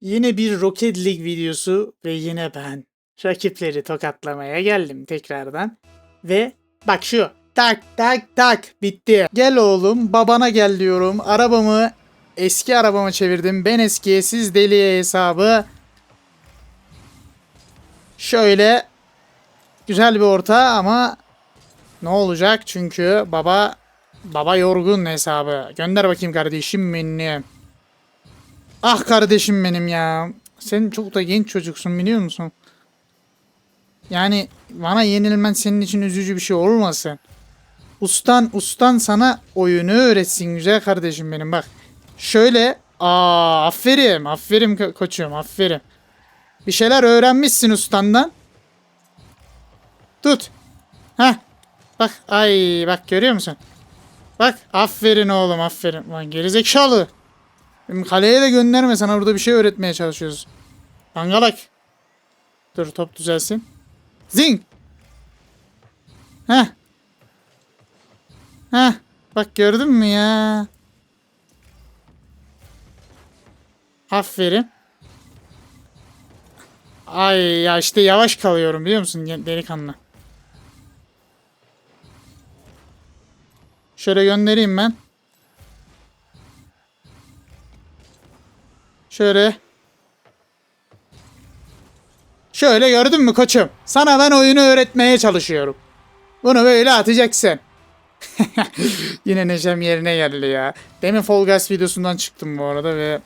Yine bir Rocket League videosu ve yine ben rakipleri tokatlamaya geldim tekrardan. Ve bak şu tak tak tak bitti. Gel oğlum babana gel diyorum. Arabamı eski arabama çevirdim. Ben eskiye siz deliye hesabı. Şöyle güzel bir orta ama ne olacak çünkü baba baba yorgun hesabı. Gönder bakayım kardeşim benim. Ah kardeşim benim ya. Sen çok da genç çocuksun biliyor musun? Yani bana yenilmen senin için üzücü bir şey olmasın. Ustan ustan sana oyunu öğretsin güzel kardeşim benim bak. Şöyle aa aferin aferin ko- koçum aferin. Bir şeyler öğrenmişsin ustandan. Tut. Heh. Bak ay bak görüyor musun? Bak aferin oğlum aferin. Lan gerizekalı. Kaleye de gönderme sana burada bir şey öğretmeye çalışıyoruz. Dangalak. Dur top düzelsin. Zing. Heh. Heh. Bak gördün mü ya? Aferin. Ay ya işte yavaş kalıyorum biliyor musun delikanlı. Şöyle göndereyim ben. Şöyle. Şöyle gördün mü koçum? Sana ben oyunu öğretmeye çalışıyorum. Bunu böyle atacaksın. Yine neşem yerine geldi ya. Demin Fall Guys videosundan çıktım bu arada ve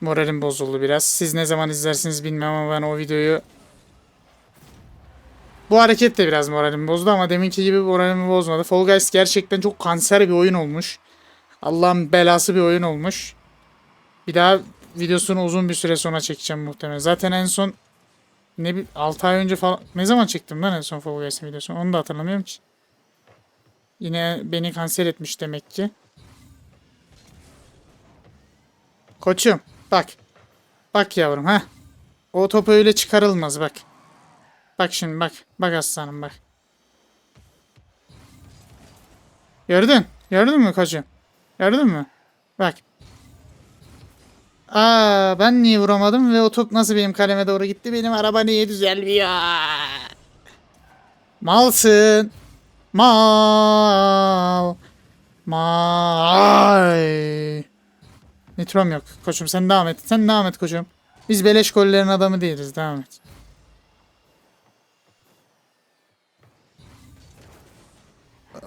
moralim bozuldu biraz. Siz ne zaman izlersiniz bilmem ama ben o videoyu bu hareket de biraz moralimi bozdu ama deminki gibi moralimi bozmadı. Fall Guys gerçekten çok kanser bir oyun olmuş. Allah'ın belası bir oyun olmuş. Bir daha videosunu uzun bir süre sonra çekeceğim muhtemelen. Zaten en son ne bir 6 ay önce falan ne zaman çektim lan en son Fall Guys'ın videosunu onu da hatırlamıyorum ki. Yine beni kanser etmiş demek ki. Koçum bak. Bak yavrum ha. O top öyle çıkarılmaz bak. Bak şimdi bak. Bak aslanım bak. Gördün? Gördün mü koçum? Gördün mü? Bak. Aa ben niye vuramadım ve o top nasıl benim kaleme doğru gitti? Benim araba niye düzelmiyor? Malsın. Mal. Mal. Nitrom yok. Koçum sen devam et. Sen devam et koçum. Biz beleş gollerin adamı değiliz. Devam et.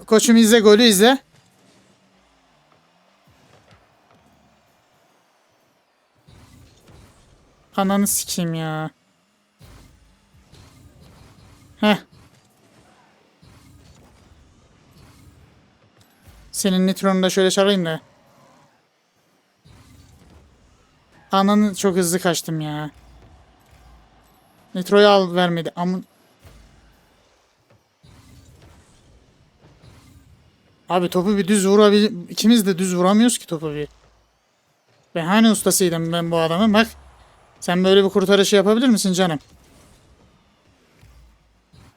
Koçum izle golü izle. Ananı sikeyim ya. Heh. Senin nitronunu da şöyle çalayım da. Ananı çok hızlı kaçtım ya. Nitroyu al vermedi. Amın. Abi topu bir düz vurabil... İkimiz de düz vuramıyoruz ki topu bir. Ben hani ustasıydım ben bu adamın bak. Sen böyle bir kurtarışı yapabilir misin canım?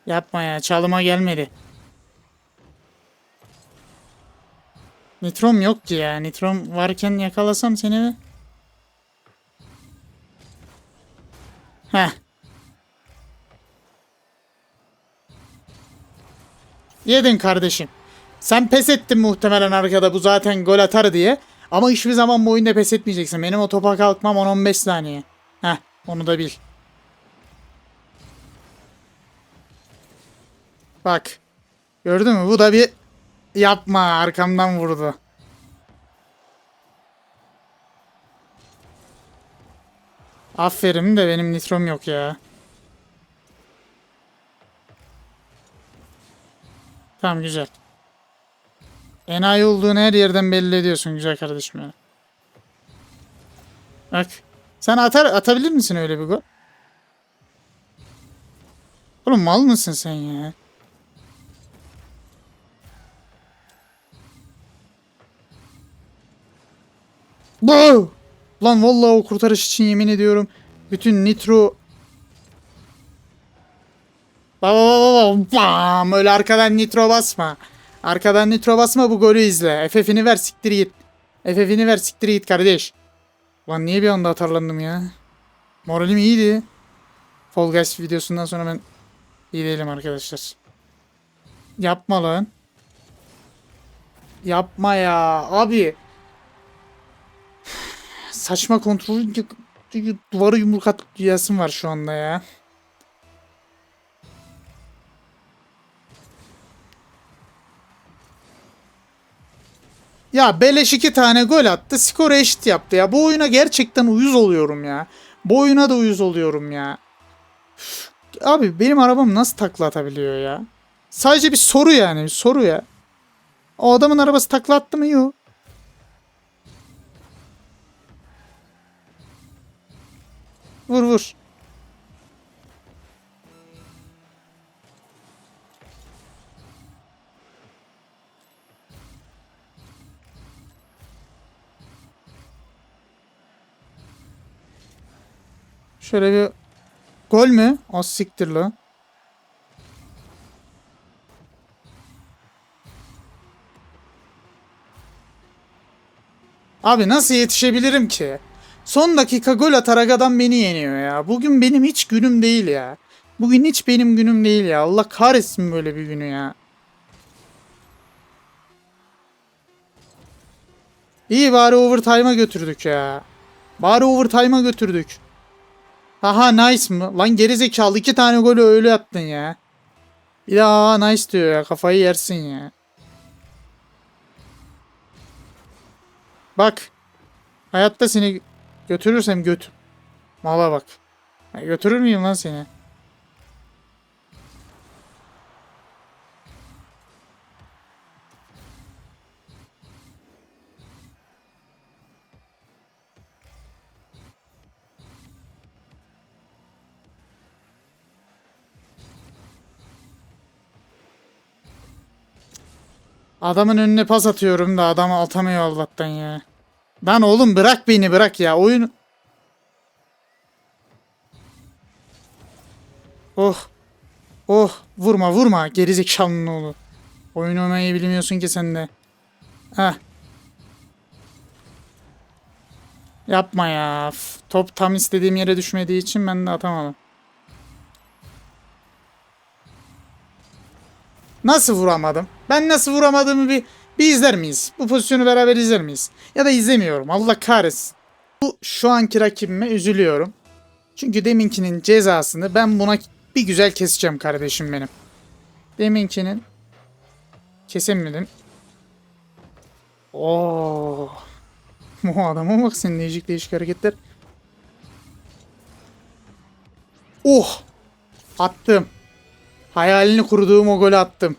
Yapma ya çalıma gelmedi. Nitrom yok ki ya. Nitrom varken yakalasam seni mi? Heh. Yedin kardeşim. Sen pes ettin muhtemelen arkada bu zaten gol atar diye. Ama hiçbir zaman bu oyunda pes etmeyeceksin. Benim o topa kalkmam 10-15 saniye. Onu da bil. Bak. Gördün mü? Bu da bir yapma arkamdan vurdu. Aferin de benim nitrom yok ya. Tamam güzel. Enayi olduğunu her yerden belli ediyorsun güzel kardeşim ya. Bak. Sen atar atabilir misin öyle bir gol? Oğlum mal mısın sen ya? Bu! Lan vallahi o kurtarış için yemin ediyorum. Bütün nitro Baba baba baba bam öyle arkadan nitro basma. Arkadan nitro basma bu golü izle. FF'ini ver siktir git. FF'ini ver siktir git kardeş. Lan niye bir anda atarlandım ya? Moralim iyiydi. Fall Guys videosundan sonra ben iyi değilim arkadaşlar. Yapma lan. Yapma ya abi. Saçma kontrol duvarı yumruk atlayasım var şu anda ya. Ya beleş iki tane gol attı. Skoru eşit yaptı ya. Bu oyuna gerçekten uyuz oluyorum ya. Bu oyuna da uyuz oluyorum ya. Abi benim arabam nasıl takla atabiliyor ya? Sadece bir soru yani. Bir soru ya. O adamın arabası takla attı mı? Yok. Vur vur. Şöyle bir gol mü? Az siktir lan. Abi nasıl yetişebilirim ki? Son dakika gol atarak adam beni yeniyor ya. Bugün benim hiç günüm değil ya. Bugün hiç benim günüm değil ya. Allah kahretsin böyle bir günü ya. İyi bari overtime'a götürdük ya. Bari overtime'a götürdük. Aha nice mı? Lan gerizekalı iki tane golü öyle attın ya. Bir daha aha, nice diyor ya. Kafayı yersin ya. Bak. Hayatta seni götürürsem götür. Mala bak. Ya götürür müyüm lan seni? Adamın önüne pas atıyorum da adam atamıyor Allah'tan ya. Lan oğlum bırak beni bırak ya. Oyun... Oh. Oh. Vurma vurma. Gerizekalının oğlu. Oyun oynamayı bilmiyorsun ki sen de. Heh. Yapma ya. Top tam istediğim yere düşmediği için ben de atamadım. Nasıl vuramadım? Ben nasıl vuramadığımı bir, bir izler miyiz? Bu pozisyonu beraber izler miyiz? Ya da izlemiyorum. Allah kahretsin. Bu şu anki rakibime üzülüyorum. Çünkü deminkinin cezasını ben buna bir güzel keseceğim kardeşim benim. Deminkinin kesemedim. Oo. Bu adama bak senin değişik değişik hareketler. Oh! Attım. Hayalini kurduğum o golü attım.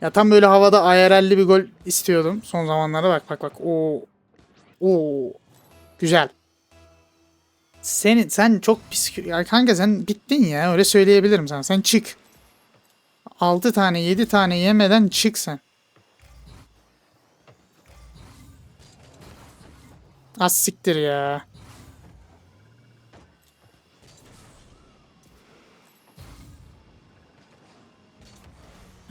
Ya tam böyle havada IRL'li bir gol istiyordum son zamanlarda bak bak bak. Oo. Oo. Güzel. Senin sen çok pis ya kanka sen bittin ya öyle söyleyebilirim sana. Sen çık. 6 tane 7 tane yemeden çık sen. Az siktir ya.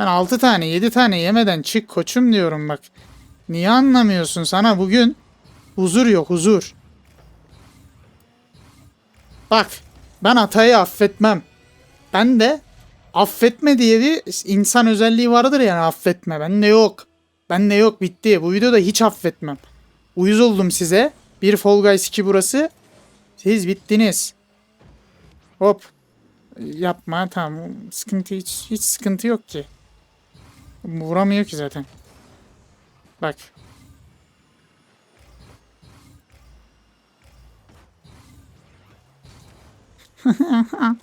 Ben 6 tane 7 tane yemeden çık koçum diyorum bak. Niye anlamıyorsun sana bugün huzur yok huzur. Bak ben hatayı affetmem. Ben de affetme diye bir insan özelliği vardır yani affetme. Bende yok. Bende yok bitti. Bu videoda hiç affetmem. Uyuz oldum size. Bir Fall Guys 2 burası. Siz bittiniz. Hop. Yapma tamam. Sıkıntı hiç, hiç sıkıntı yok ki. Vuramıyor ki zaten. Bak.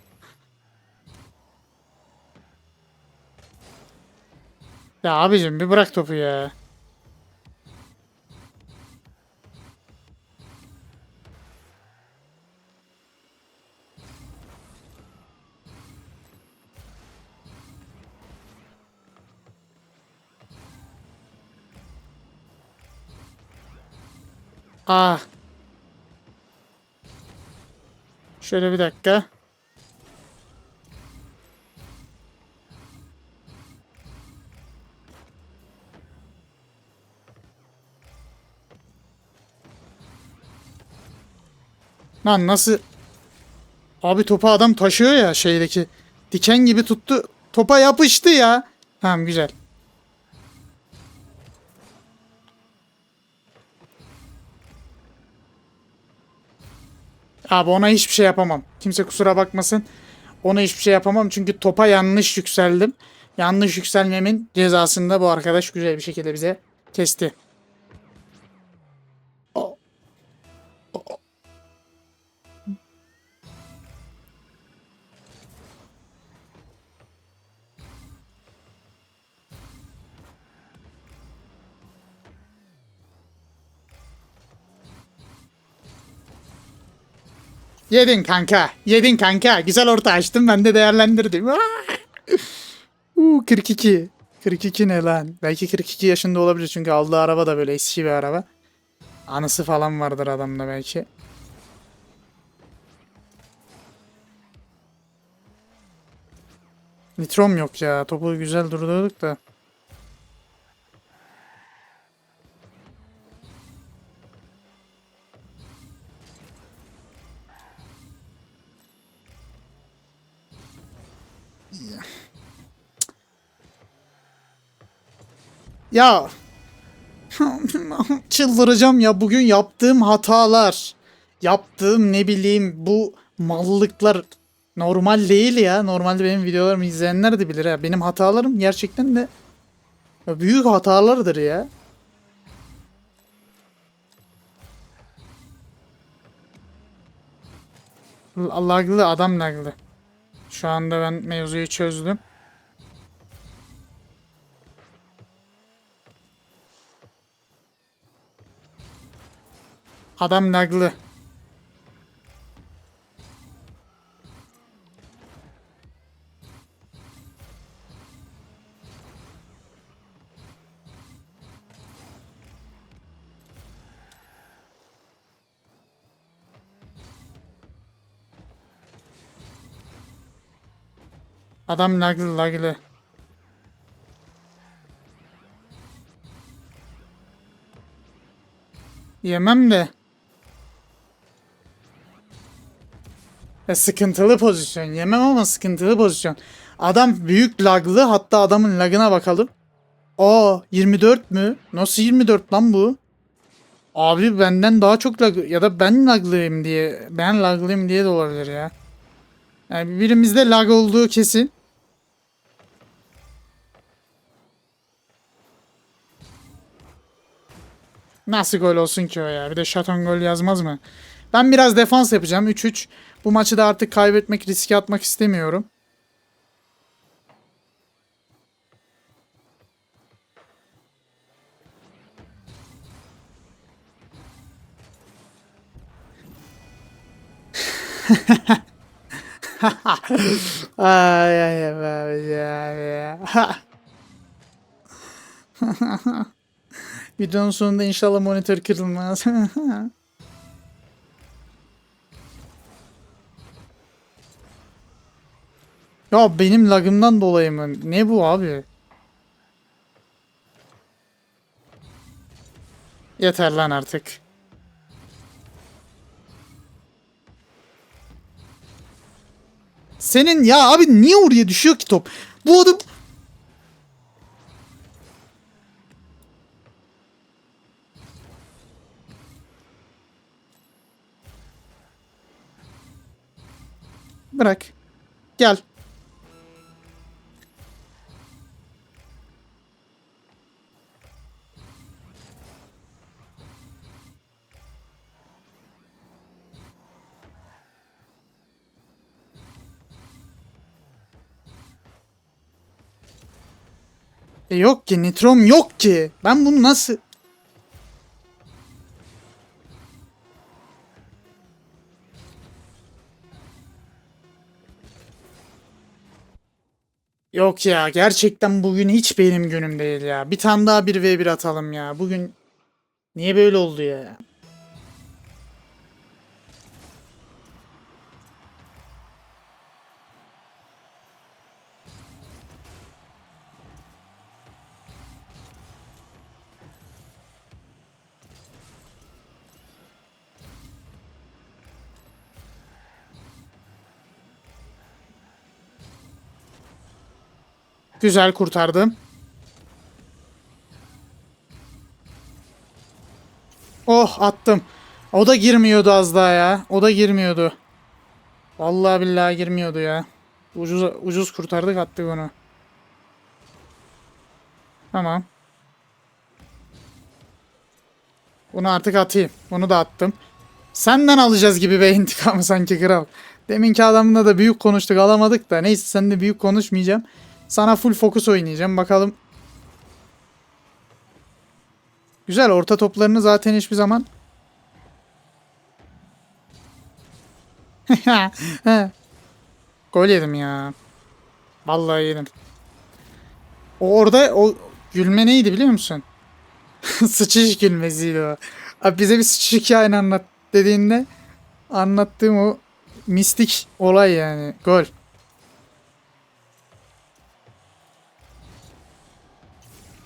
ya abicim bir bırak topu ya. Ah. Şöyle bir dakika. Lan nasıl? Abi topu adam taşıyor ya şeydeki. Diken gibi tuttu. Topa yapıştı ya. Tamam güzel. Abi ona hiçbir şey yapamam. Kimse kusura bakmasın. Ona hiçbir şey yapamam çünkü topa yanlış yükseldim. Yanlış yükselmemin cezasını da bu arkadaş güzel bir şekilde bize kesti. Yedin kanka. Yedin kanka. Güzel orta açtım ben de değerlendirdim. Uuu 42. 42 ne lan? Belki 42 yaşında olabilir çünkü aldığı araba da böyle eski bir araba. Anısı falan vardır adamda belki. Nitrom yok ya. Topu güzel durdurduk da. Ya çıldıracağım ya bugün yaptığım hatalar, yaptığım ne bileyim bu mallıklar normal değil ya. Normalde benim videolarımı izleyenler de bilir ha. Benim hatalarım gerçekten de ya büyük hatalardır ya. Laglı adam laglı. Şu anda ben mevzuyu çözdüm. Adam laglı. Adam laglı laglı. Yemem de. Sıkıntılı pozisyon. Yemem ama sıkıntılı pozisyon. Adam büyük laglı. Hatta adamın lagına bakalım. Aa 24 mü? Nasıl 24 lan bu? Abi benden daha çok lag ya da ben laglıyım diye ben laglıyım diye de olabilir ya. Yani birimizde lag olduğu kesin. Nasıl gol olsun ki o ya? Bir de şaton gol yazmaz mı? Ben biraz defans yapacağım. 3-3. Bu maçı da artık kaybetmek, riske atmak istemiyorum. ay ay ay. Videonun sonunda inşallah monitör kırılmaz. ya benim lagımdan dolayı mı? Ne bu abi? Yeter lan artık. Senin ya abi niye oraya düşüyor ki top? Bu adam Bırak. Gel. E yok ki nitrom yok ki. Ben bunu nasıl Yok ya gerçekten bugün hiç benim günüm değil ya. Bir tane daha 1v1 atalım ya. Bugün niye böyle oldu ya? Güzel kurtardım. Oh attım. O da girmiyordu az daha ya. O da girmiyordu. Vallahi billahi girmiyordu ya. Ucuz ucuz kurtardık attık onu. Tamam. Bunu artık atayım. Bunu da attım. Senden alacağız gibi be intikamı sanki kral. Deminki adamla da büyük konuştuk alamadık da. Neyse sen de büyük konuşmayacağım. Sana full fokus oynayacağım. Bakalım. Güzel orta toplarını zaten hiçbir zaman Gol yedim ya. Vallahi yedim. O orada o gülme neydi biliyor musun? Sıçış gülmesiydi o. Abi bize bir sıçış hikayeni anlat dediğinde anlattığım o mistik olay yani. Gol.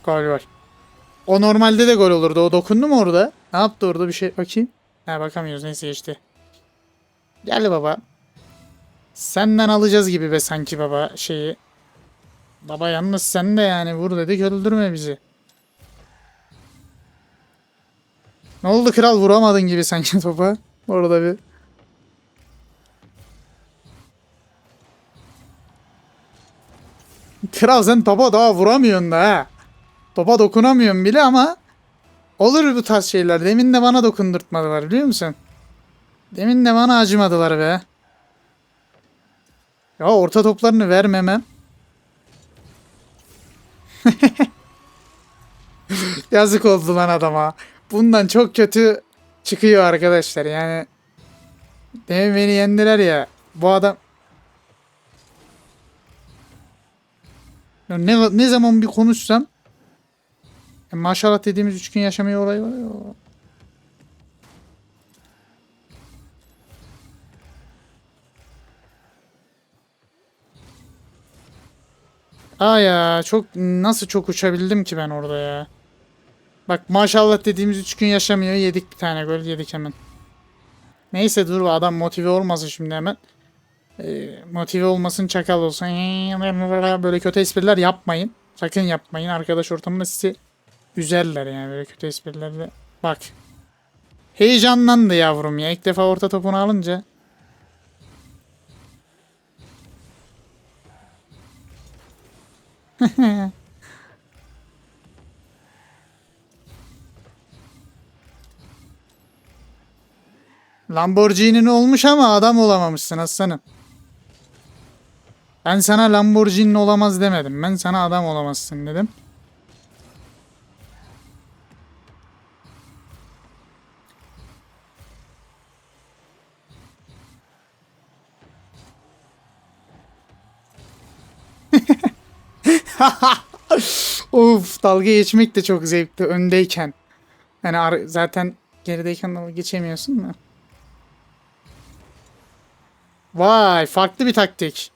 Gol gol. O normalde de gol olurdu. O dokundu mu orada? Ne yaptı orada bir şey bakayım. Ha bakamıyoruz neyse geçti. Gel baba. Senden alacağız gibi be sanki baba şeyi. Baba yalnız sen de yani vur dedik öldürme bizi. Ne oldu kral vuramadın gibi sanki topa. Orada bir. Kral sen topa daha vuramıyorsun da ha. Topa dokunamıyorsun bile ama olur bu tarz şeyler. Demin de bana dokundurtmadılar biliyor musun? Demin de bana acımadılar be. Ya orta toplarını vermemem. Yazık oldu lan adama. Bundan çok kötü çıkıyor arkadaşlar yani. Demin beni yendiler ya. Bu adam ne, ne zaman bir konuşsam ya maşallah dediğimiz üç gün yaşamaya olayı var ya. Aa ya çok nasıl çok uçabildim ki ben orada ya. Bak maşallah dediğimiz 3 gün yaşamıyor. Yedik bir tane gol yedik hemen. Neyse dur adam motive olmasın şimdi hemen. Ee, motive olmasın çakal olsun. Böyle kötü espriler yapmayın. Sakın yapmayın. Arkadaş ortamında sizi üzerler yani böyle kötü esprilerle. Bak. Heyecanlandı yavrum ya. İlk defa orta topunu alınca. Lamborghini'nin olmuş ama adam olamamışsın aslanım. Ben sana Lamborghini olamaz demedim. Ben sana adam olamazsın dedim. of dalga geçmek de çok zevkli öndeyken. Yani zaten gerideyken dalga geçemiyorsun da. Vay farklı bir taktik.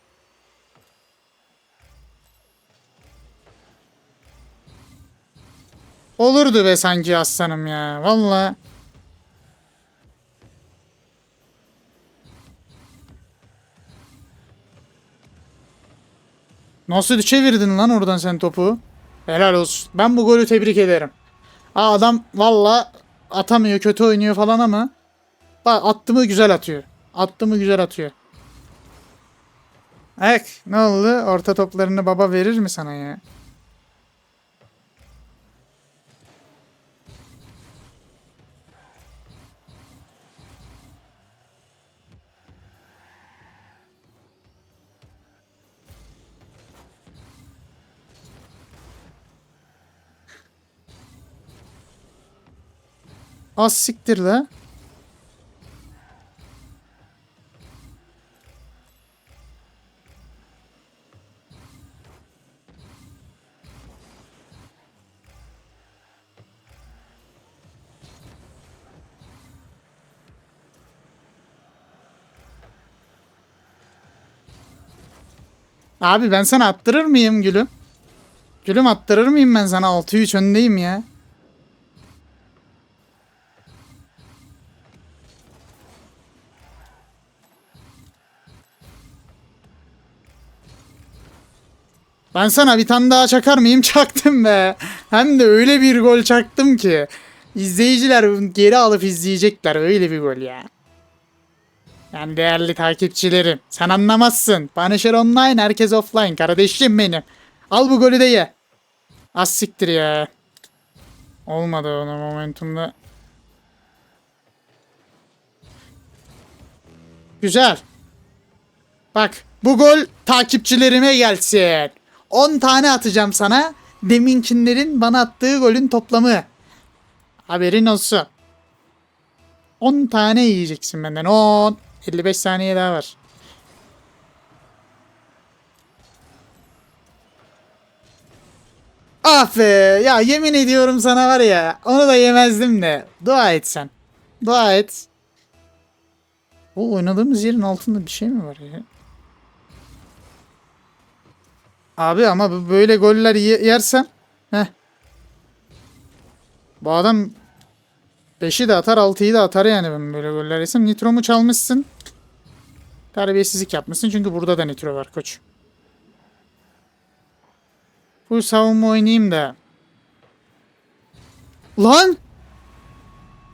Olurdu be sanki aslanım ya. Valla. Nasıl çevirdin lan oradan sen topu? Helal olsun. Ben bu golü tebrik ederim. Aa, adam valla atamıyor, kötü oynuyor falan ama bak attı mı güzel atıyor. Attı mı güzel atıyor. Ek ne oldu? Orta toplarını baba verir mi sana ya? Az siktir la. Abi ben sana attırır mıyım gülüm? Gülüm attırır mıyım ben sana 6-3 öndeyim ya. Ben sana bir tane daha çakar mıyım? Çaktım be. Hem de öyle bir gol çaktım ki. İzleyiciler geri alıp izleyecekler. Öyle bir gol ya. Yani değerli takipçilerim. Sen anlamazsın. Punisher online, herkes offline. Kardeşim benim. Al bu golü de ye. Az siktir ya. Olmadı ona momentumda. Güzel. Bak bu gol takipçilerime gelsin. 10 tane atacağım sana. Deminkinlerin bana attığı golün toplamı. Haberin olsun. 10 tane yiyeceksin benden. 10. 55 saniye daha var. Ah be ya yemin ediyorum sana var ya onu da yemezdim de dua et sen. Dua et. O oynadığımız yerin altında bir şey mi var ya? Abi ama böyle goller ye- yersem heh. Bu adam 5'i de atar 6'yı da atar yani ben böyle goller yesem. Nitromu çalmışsın. Terbiyesizlik yapmışsın çünkü burada da nitro var koç. Bu savunma oynayayım da. Lan!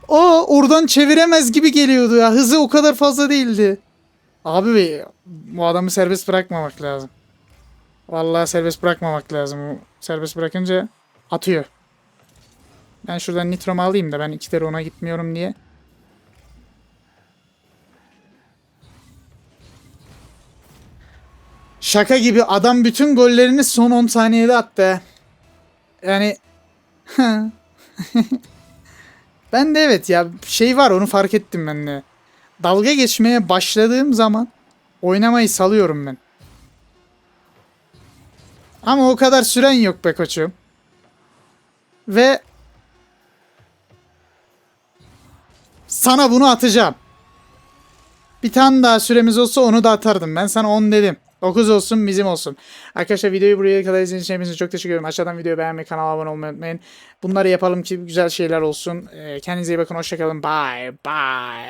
Aa oradan çeviremez gibi geliyordu ya. Hızı o kadar fazla değildi. Abi bu adamı serbest bırakmamak lazım. Vallahi serbest bırakmamak lazım. Serbest bırakınca atıyor. Ben şuradan nitromu alayım da ben iki kere ona gitmiyorum diye. Şaka gibi adam bütün gollerini son 10 saniyede attı. Yani ben de evet ya şey var onu fark ettim ben de. Dalga geçmeye başladığım zaman oynamayı salıyorum ben. Ama o kadar süren yok be koçum. Ve sana bunu atacağım. Bir tane daha süremiz olsa onu da atardım. Ben sana 10 dedim. 9 olsun bizim olsun. Arkadaşlar videoyu buraya kadar izlediğiniz için hepinize çok teşekkür ederim. Aşağıdan videoyu beğenmeyi, kanala abone olmayı unutmayın. Bunları yapalım ki güzel şeyler olsun. Ee, Kendinize iyi bakın. Hoşçakalın. Bye. Bye.